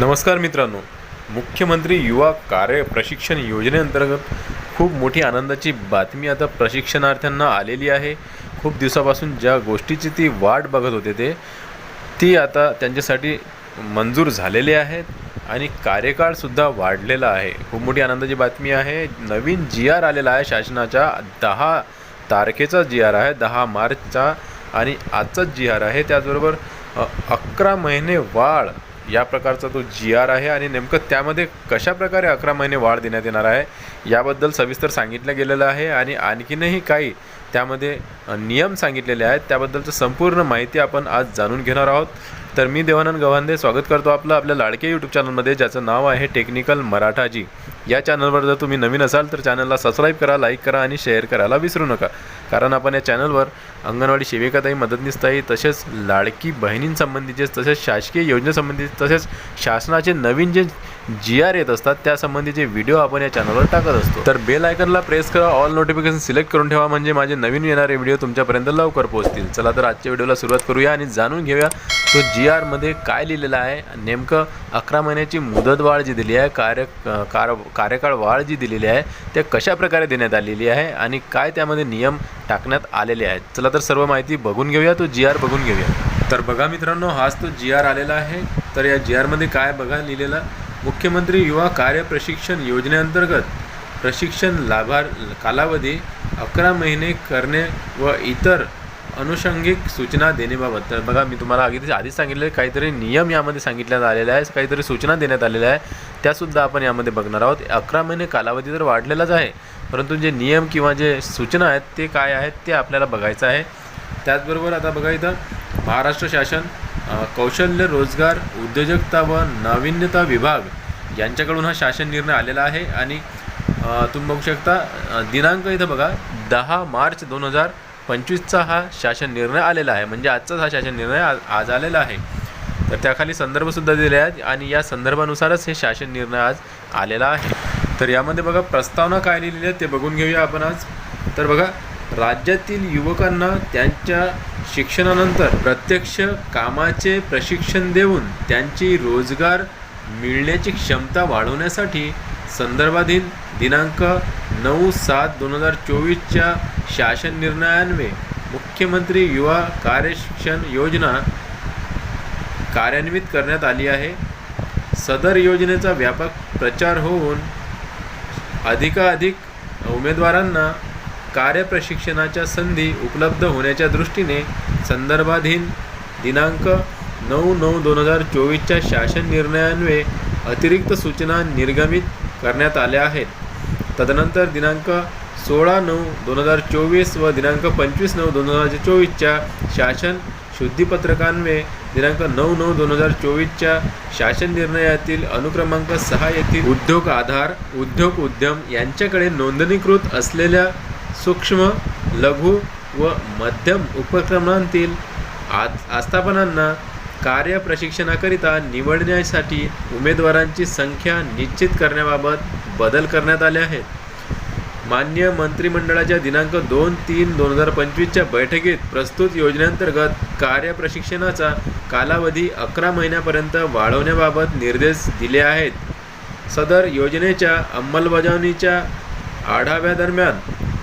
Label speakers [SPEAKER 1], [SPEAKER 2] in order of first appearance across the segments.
[SPEAKER 1] नमस्कार मित्रांनो. मुख्यमंत्री युवा कार्य प्रशिक्षण योजनेअंतर्गत खूप मोठी आनंदाची बातमी आता प्रशिक्षणार्थ्यांना आलेली आहे. खूप दिवसापासून ज्या गोष्टीची ती वाट बघत होते ते ती आता त्यांच्यासाठी मंजूर झालेली आहेत आणि कार्यकाळसुद्धा वाढलेला आहे. खूप मोठी आनंदाची बातमी आहे. नवीन जी आर आलेला आहे शासनाच्या. दहा तारखेचा जी आर आहे दहा मार्चचा आणि आजचाच जी आर आहे. त्याचबरोबर अकरा महिने वाढ या प्रकारचा तो जी आर आहे आणि नेमकं त्यामध्ये कशा प्रकारे अकरा महिने वाढ देण्यात येणार आहे याबद्दल सविस्तर सांगितलं गेलेलं आहे आणि आणखीनही काही त्यामध्ये नियम सांगितलेले आहेत त्याबद्दलचं संपूर्ण माहिती आपण आज जाणून घेणार आहोत. तर मी देवानंद गव्हांदे स्वागत करतो आपलं आपल्या लाडके यूट्यूब चॅनलमध्ये ज्याचं नाव आहे टेक्निकल मराठाजी. या चॅनलवर जर तुम्ही नवीन असाल तर चॅनलला सबस्क्राईब करा लाईक करा आणि शेअर करायला विसरू नका. कारण आपण या चॅनलवर अंगणवाडी सेविकाताई मदतनीसताई तसेच लाडकी बहिणींसंबंधीचे तसेच शासकीय योजनेसंबंधी तसेच शासनाचे नवीन जे जी आर येत असतात त्यासंबंधीचे व्हिडिओ आपण या चॅनलवर टाकत असतो. तर बेल आयकनला प्रेस करा ऑल नोटिफिकेशन सिलेक्ट करून ठेवा म्हणजे माझे नवीन येणारे व्हिडिओ तुमच्यापर्यंत लवकर पोहोचतील. चला तर आजच्या व्हिडिओला सुरुवात करूया आणि जाणून घेऊया तो जी आरमध्ये काय लिहिलेलं आहे? नेमकं अकरा महिन्याची मुदतवाढ जी दिली आहे कार्य कार कार्यकाळ वाढ जी दिलेली आहे ते कशा प्रकारे देण्यात आलेली आहे आणि काय त्यामध्ये नियम टाकण्यात आलेले आहेत? चला तर सर्व माहिती बघून घेऊया तो जी आर बघून घेऊया. तर बघा मित्रांनो हाच तो जी आर आलेला आहे. तर या जी आरमध्ये काय बघा लिहिलेलं? मुख्यमंत्री युवा कार्य प्रशिक्षण योजनेअंतर्गत प्रशिक्षण लाभार कालावधी अकरा महिने करणे व इतर अनुषंगिक सूचना देण्याबाबत. तर बघा मी तुम्हाला आधी आधीच सांगितले काहीतरी नियम यामध्ये सांगितण्यात आलेले आहे काहीतरी सूचना देण्यात आलेल्या आहे त्यासुद्धा आपण यामध्ये बघणार आहोत. अकरा महिने कालावधी तर वाढलेलाच आहे परंतु जे नियम किंवा जे सूचना आहेत ते काय आहेत ते आपल्याला बघायचं आहे. त्याचबरोबर आता बघा इथं महाराष्ट्र शासन कौशल्य रोजगार उद्योजकता व नाविन्यता विभाग यांच्याकडून हा शासन निर्णय आलेला आहे. आणि तुम्ही बघू शकता दिनांक इथं बघा दहा मार्च दोन हजार पंचवीसचा हा शासन निर्णय आलेला आहे. म्हणजे आजचाच हा शासन निर्णय आज आज आलेला आहे. तर त्याखाली संदर्भसुद्धा दिले आहेत आणि या संदर्भानुसारच हे शासन निर्णय आज आलेला आहे. तर यामध्ये बघा प्रस्तावना काय लिहिलेली आहे ते बघून घेऊया आपण आज. तर बघा राज्यातील युवकांना त्यांच्या शिक्षणानंतर प्रत्यक्ष कामाचे प्रशिक्षण देऊन त्यांची रोजगार मिळण्याची क्षमता वाढवण्यासाठी संदर्भाधीन दिनांक नऊ सात दोन हजार चोवीसच्या शासन निर्णयान्वये मुख्यमंत्री युवा कार्यशिक्षण योजना कार्यान्वित करण्यात आली आहे. सदर योजनेचा व्यापक प्रचार होऊन अधिकाधिक उमेदवारांना कार्यप्रशिक्षणाच्या संधी उपलब्ध होण्याच्या दृष्टीने संदर्भाधीन दिनांक नऊ नऊ दोन हजार चोवीसच्या शासन निर्णयान्वये अतिरिक्त सूचना निर्गमित करण्यात आल्या आहेत. तदनंतर दिनांक सोळा नऊ दोन हजार चोवीस व दिनांक पंचवीस नऊ दोन हजार चोवीसच्या शासन शुद्धीपत्रकान्वये दिनांक नऊ नऊ दोन हजार चोवीसच्या शासन निर्णयातील अनुक्रमांक सहा येथील उद्योग आधार उद्योग उद्यम यांच्याकडे नोंदणीकृत असलेल्या सूक्ष्म लघु व मध्यम उपक्रमांतील आज आस्थापनांना कार्य प्रशिक्षणाकरिता निवडण्यासाठी उमेदवारांची संख्या निश्चित करण्याबाबत बदल करण्यात आले आहेत. मान्य मंत्रिमंडळाच्या दिनांक दोन तीन दोन हजार पंचवीसच्या बैठकीत प्रस्तुत योजनेअंतर्गत कार्यप्रशिक्षणाचा कालावधी अकरा महिन्यापर्यंत वाढवण्याबाबत निर्देश दिले आहेत. सदर योजनेच्या अंमलबजावणीच्या आढाव्यादरम्यान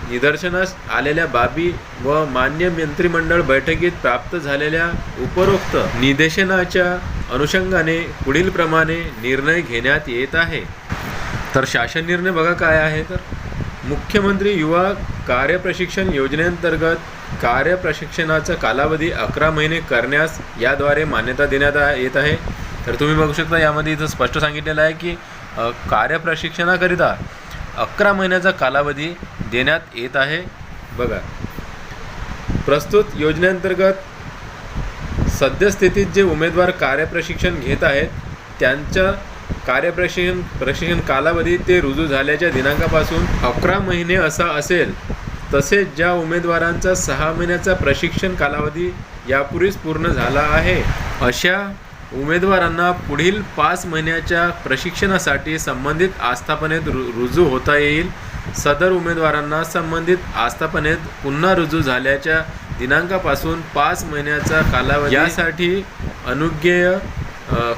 [SPEAKER 1] निदर्शनास आलेल्या बाबी व मान्य मंत्रिमंडळ बैठकीत प्राप्त झालेल्या उपरोक्त निदेशनाच्या अनुषंगाने पुढीलप्रमाणे निर्णय घेण्यात येत आहे. तर शासन निर्णय बघा काय आहे तर. मुख्यमंत्री युवा कार्यप्रशिक्षण योजनेअंतर्गत कार्यप्रशिक्षणाचा कालावधी अकरा महिने करण्यास याद्वारे मान्यता देण्यात येत आहे. तर तुम्ही बघू शकता यामध्ये इथं स्पष्ट सांगितलेलं आहे की कार्य कार्यप्रशिक्षणाकरिता अकरा महिन्याचा कालावधी देण्यात येत आहे. बघा. प्रस्तुत योजनेअंतर्गत सद्यस्थितीत जे उमेदवार कार्यप्रशिक्षण घेत आहेत त्यांच्या कार्यप्रशिक्षण प्रशिक्षण कालावधी ते रुजू झाल्याच्या दिनांकापासून अकरा महिने असा असेल तसेच ज्या उमेदवारांचा सहा महिन्याचा प्रशिक्षण कालावधी यापूर्वीच पूर्ण झाला आहे अशा उमेदवारांना पुढील पाच महिन्याच्या प्रशिक्षणासाठी संबंधित आस्थापनेत रु रुजू होता येईल. सदर उमेदवारांना संबंधित आस्थापनेत पुन्हा रुजू झाल्याच्या दिनांकापासून पाच महिन्याचा कालावधी यासाठी अनुज्ञेय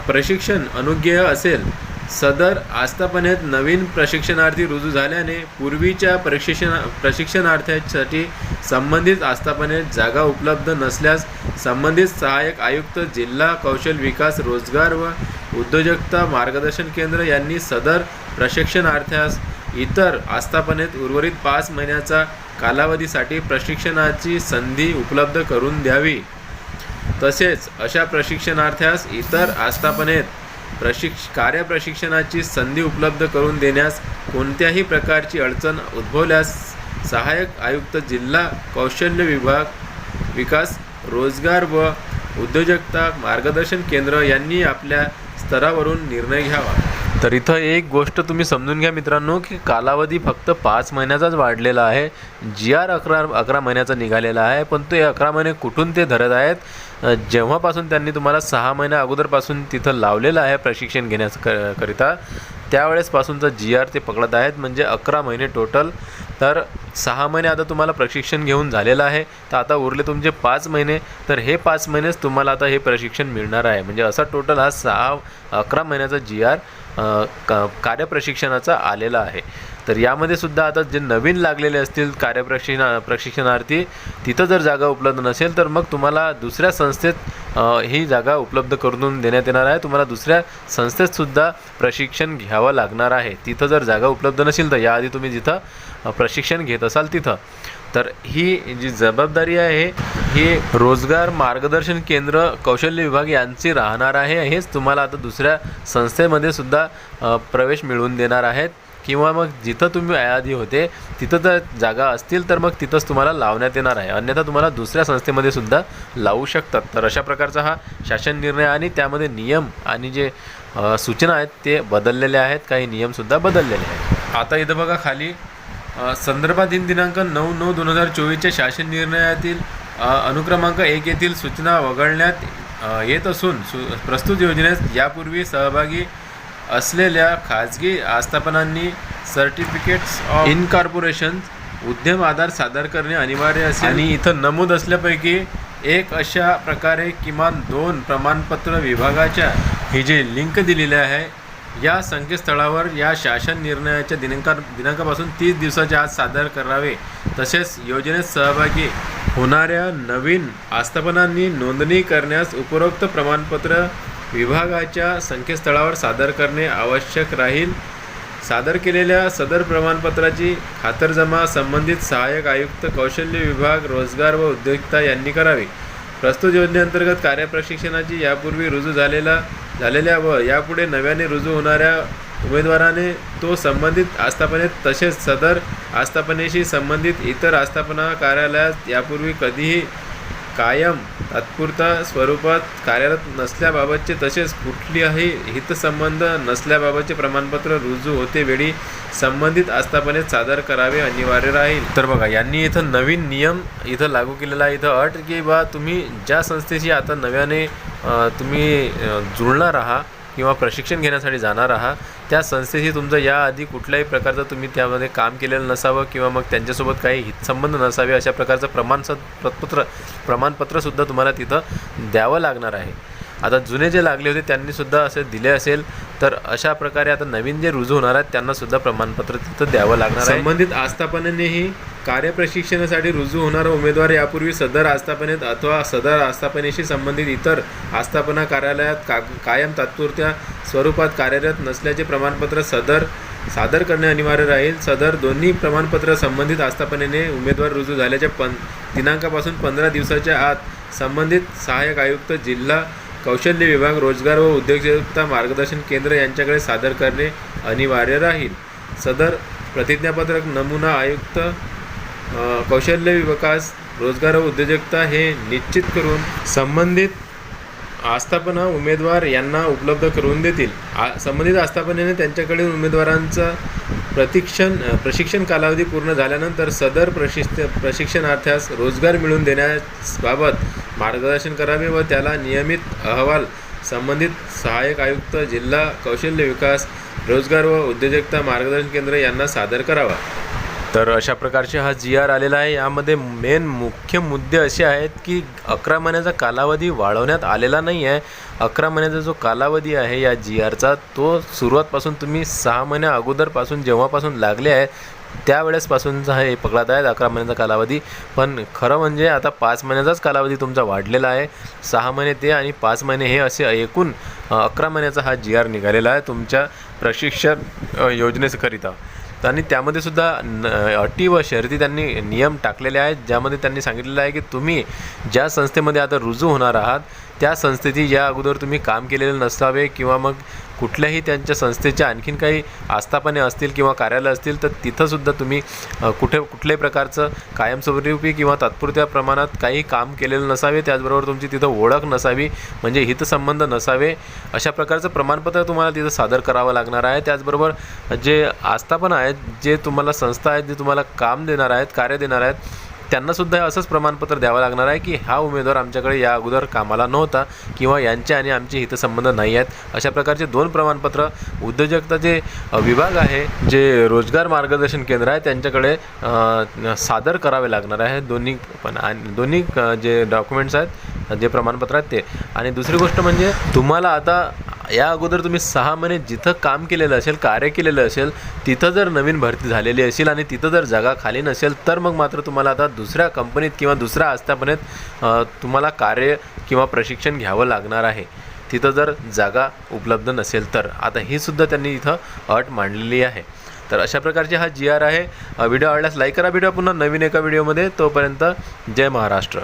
[SPEAKER 1] प्रशिक्षण अनुज्ञेय असेल. सदर आस्थापनेत नवीन प्रशिक्षणार्थी रुजू झाल्याने पूर्वीच्या प्रशिक्षण प्रशिक्षणार्थ्यासाठी संबंधित आस्थापनेत जागा उपलब्ध नसल्यास संबंधित सहाय्यक आयुक्त जिल्हा कौशल विकास रोजगार व उद्योजकता मार्गदर्शन केंद्र यांनी सदर प्रशिक्षणार्थ्यास इतर आस्थापनेत उर्वरित पाच महिन्याचा कालावधीसाठी प्रशिक्षणाची संधी उपलब्ध करून द्यावी. तसेच अशा प्रशिक्षणार्थ्यास इतर आस्थापनेत प्रशिक्ष कार्यप्रशिक्षणाची संधी उपलब्ध करून देण्यास कोणत्याही प्रकारची अडचण उद्भवल्यास सहाय्यक आयुक्त जिल्हा कौशल्य विभाग विकास रोजगार व उद्योजकता मार्गदर्शन केंद्र यांनी आपल्या स्तरावरून निर्णय घ्यावा. तर इथं एक गोष्ट तुम्ही समजून घ्या मित्रांनो की कालावधी फक्त पाच महिन्याचाच वाढलेला आहे. जी आर अकरा अकरा महिन्याचा निघालेला आहे पण ते अकरा महिने कुठून ते धरत आहेत? जेव्हापासून त्यांनी तुम्हाला सहा महिन्या अगोदरपासून तिथं लावलेलं आहे प्रशिक्षण घेण्यास क करिता त्यावेळेसपासूनचा जी आर ते पकडत आहेत. म्हणजे अकरा महिने टोटल तर सहा महिने आता तुम्हाला प्रशिक्षण घेऊन झालेलं आहे. तर आता उरले तुमचे पाच महिने. तर हे पाच महिनेच तुम्हाला आता हे प्रशिक्षण मिळणार आहे. म्हणजे असा टोटल हा सहा अकरा महिन्याचा जी आर का कार्यप्रशिक्षणाचा आलेला आहे. तर यामध्ये सुद्धा आता जे नवीन लागलेले असतील कार्यप्रशिक्षण प्रशिक्षणार्थी तिथं जर जागा उपलब्ध नसेल तर मग तुम्हाला दुसऱ्या संस्थेत ही जागा उपलब्ध करून देण्यात येणार आहे. तुम्हाला दुसऱ्या संस्थेतसुद्धा प्रशिक्षण घ्यावं लागणार आहे. तिथं जर जागा उपलब्ध नसेल तर याआधी तुम्ही जिथं प्रशिक्षण घेत असाल तिथं. तर ही जी जबाबदारी आहे ही रोजगार मार्गदर्शन केंद्र कौशल्य विभाग यांची राहणार आहे. हेच तुम्हाला आता दुसऱ्या संस्थेमध्ये सुद्धा प्रवेश मिळवून देणार आहेत. किंवा मग जिथं तुम्ही आधी होते तिथं जर जागा असतील तर मग तिथंच तुम्हाला लावण्यात येणार आहे. अन्यथा तुम्हाला दुसऱ्या संस्थेमध्ये सुद्धा लावू शकतात. तर अशा प्रकारचा हा शासन निर्णय आणि त्यामध्ये नियम आणि जे सूचना आहेत ते बदललेले आहेत. काही नियमसुद्धा बदललेले आहेत. आता इथं बघा खाली संदर्भाधीन दिनांक नऊ नऊ दोन हजार चोवीसच्या शासन निर्णयातील अनुक्रमांक एक येथील सूचना वगळण्यात येत असून सु प्रस्तुत योजनेत यापूर्वी सहभागी असलेल्या खाजगी आस्थापनांनी सर्टिफिकेट्स ऑफ इनकॉर्पोरेशन उद्यम आधार सादर करणे अनिवार्य असेल. आणि इथं नमूद असल्यापैकी एक अशा प्रकारे किमान दोन प्रमाणपत्र विभागाच्या ही जी लिंक दिलेली आहे या संकेतस्थळावर या शासन निर्णयाच्या दिनांका दिनांकापासून तीस दिवसाच्या आत सादर करावे. तसेच योजनेत सहभागी होणाऱ्या नवीन आस्थापनांनी नोंदणी करण्यास उपरोक्त प्रमाणपत्र विभागाच्या संकेतस्थळावर सादर करणे आवश्यक राहील. सादर केलेल्या सदर प्रमाणपत्राची खातरजमा संबंधित सहाय्यक आयुक्त कौशल्य विभाग रोजगार व उद्योजकता यांनी करावी. प्रस्तुत योजनेअंतर्गत कार्यप्रशिक्षणाची यापूर्वी रुजू झालेला झालेल्या व यापुढे नव्याने रुजू होणाऱ्या उमेदवाराने तो संबंधित आस्थापनेत तसेच सदर आस्थापनेशी संबंधित इतर आस्थापना कार्यालयात यापूर्वी कधीही कायम तात्पुरता स्वरूपात कार्यरत नसल्याबाबतचे तसेच कुठलीही हितसंबंध नसल्याबाबतचे प्रमाणपत्र रुजू होते वेळी संबंधित आस्थापनेत सादर करावे अनिवार्य राहील. तर बघा यांनी इथं नवीन नियम इथं लागू केलेला आहे. इथं अट की बा तुम्ही ज्या संस्थेशी आता नव्याने तुम्ही जुळणार आहात किंवा प्रशिक्षण घेण्यासाठी जाणार आहात त्या संस्थेशी तुमचं याआधी कुठल्याही प्रकारचं तुम्ही त्यामध्ये काम केलेलं नसावं किंवा मग त्यांच्यासोबत काही हितसंबंध नसावे अशा प्रकारचं प्रमाणस प्रपत्र प्रमाणपत्रसुद्धा तुम्हाला तिथं द्यावं लागणार आहे. आता जुने जे लागले होते त्यांनीसुद्धा असे दिले असेल. तर अशा प्रकारे आता नवीन जे रुजू होणार आहेत त्यांनासुद्धा प्रमाणपत्र तिथं द्यावं लागणार आहे. संबंधित आस्थापनेनेही कार्यप्रशिक्षणासाठी रुजू होणारा उमेदवार यापूर्वी सदर आस्थापनेत अथवा सदर आस्थापनेशी संबंधित इतर आस्थापना कार्यालयात का कायम तात्पुरत्या स्वरूपात कार्यरत नसल्याचे प्रमाणपत्र सदर सादर करणे अनिवार्य राहील. सदर दोन्ही प्रमाणपत्र संबंधित आस्थापनेने उमेदवार रुजू झाल्याच्या पं दिनांकापासून पंधरा दिवसाच्या आत संबंधित सहाय्यक आयुक्त जिल्हा कौशल्य विभाग रोजगार व उद्योजकता मार्गदर्शन केंद्र यांच्याकडे सादर करणे अनिवार्य राहील. सदर प्रतिज्ञापत्रक नमुना आयुक्त कौशल्य विकास रोजगार व उद्योजकता हे निश्चित करून संबंधित आस्थापना उमेदवार यांना उपलब्ध करून देतील. आ संबंधित आस्थापनेने त्यांच्याकडील उमेदवारांचा प्रशिक्षण प्रशिक्षण कालावधी पूर्ण झाल्यानंतर सदर प्रशिस्त प्रशिक्षणार्थ्यास रोजगार मिळवून देण्याबाबत मार्गदर्शन करावे व त्याला नियमित अहवाल संबंधित सहाय्यक आयुक्त जिल्हा कौशल्य विकास रोजगार व उद्योजकता मार्गदर्शन केंद्र यांना सादर करावा. तर अशा प्रकारचे हा जी आर आलेला आहे. यामध्ये मेन मुख्य मुद्दे असे आहेत की अकरा महिन्याचा कालावधी वाढवण्यात आलेला नाही आहे. अकरा महिन्याचा जो कालावधी आहे या जी आरचा तो सुरुवातपासून तुम्ही सहा महिन्या अगोदरपासून जेव्हापासून लागले आहे त्यावेळेसपासूनचा हे पकडत आहेत अकरा महिन्याचा कालावधी. पण खरं म्हणजे आता पाच महिन्याचाच कालावधी तुमचा वाढलेला आहे. सहा महिने ते आणि पाच महिने हे असे एकूण अकरा महिन्याचा हा जी आर निघालेला आहे तुमच्या प्रशिक्षण योजनेकरिता. आणि त्यामध्ये सुद्धा न अटी व शर्ती त्यांनी नियम टाकलेले आहेत ज्यामध्ये त्यांनी सांगितलेलं आहे की तुम्ही ज्या संस्थेमध्ये आता रुजू होणार आहात त्या संस्थेची या अगोदर तुम्ही काम केलेलं नसावे किंवा मग कुठल्याही त्यांच्या संस्थेच्या आणखीन काही आस्थापने असतील किंवा कार्यालय असतील तर तिथंसुद्धा तुम्ही कुठे कुठल्याही प्रकारचं कायमस्वरूपी किंवा तात्पुरत्या प्रमाणात काही काम केलेलं नसावे त्याचबरोबर तुमची तिथं ओळख नसावी म्हणजे हितसंबंध नसावे अशा प्रकारचं प्रमाणपत्र तुम्हाला तिथं सादर करावं लागणार आहे. त्याचबरोबर जे आस्थापना आहेत जे तुम्हाला संस्था आहेत जे तुम्हाला काम देणार आहेत कार्य देणार आहेत त्यांनासुद्धा असंच प्रमाणपत्र द्यावं लागणार आहे की हा उमेदवार आमच्याकडे या अगोदर कामाला नव्हता किंवा यांचे आणि आमचे हितसंबंध नाही आहेत. अशा प्रकारचे दोन प्रमाणपत्र उद्योजकता जे विभाग आहे जे रोजगार मार्गदर्शन केंद्र आहे त्यांच्याकडे सादर करावे लागणार आहे. दोन्ही पण आणि दोन्ही जे डॉक्युमेंट्स आहेत जे प्रमाणपत्र आहेत ते. आणि दुसरी गोष्ट म्हणजे तुम्हाला आता या अगोदर तुम्ही सहा महिने जिथं काम केलेलं असेल कार्य केलेलं असेल तिथं जर नवीन भरती झालेली असेल आणि तिथं जर जागा खाली नसेल तर मग मात्र तुम्हाला आता दुसऱ्या कंपनीत किंवा दुसऱ्या आस्थापनेत तुम्हाला कार्य किंवा प्रशिक्षण घ्यावं लागणार आहे. तिथं जर जागा उपलब्ध नसेल तर. आता ही सुद्धा त्यांनी इथं अट मांडलेली आहे. तर अशा प्रकारचे हा जी आर आहे. व्हिडिओ आवडल्यास लाईक करा. व्हिडिओ पुन्हा नवीन एका व्हिडिओमध्ये. तोपर्यंत जय महाराष्ट्र.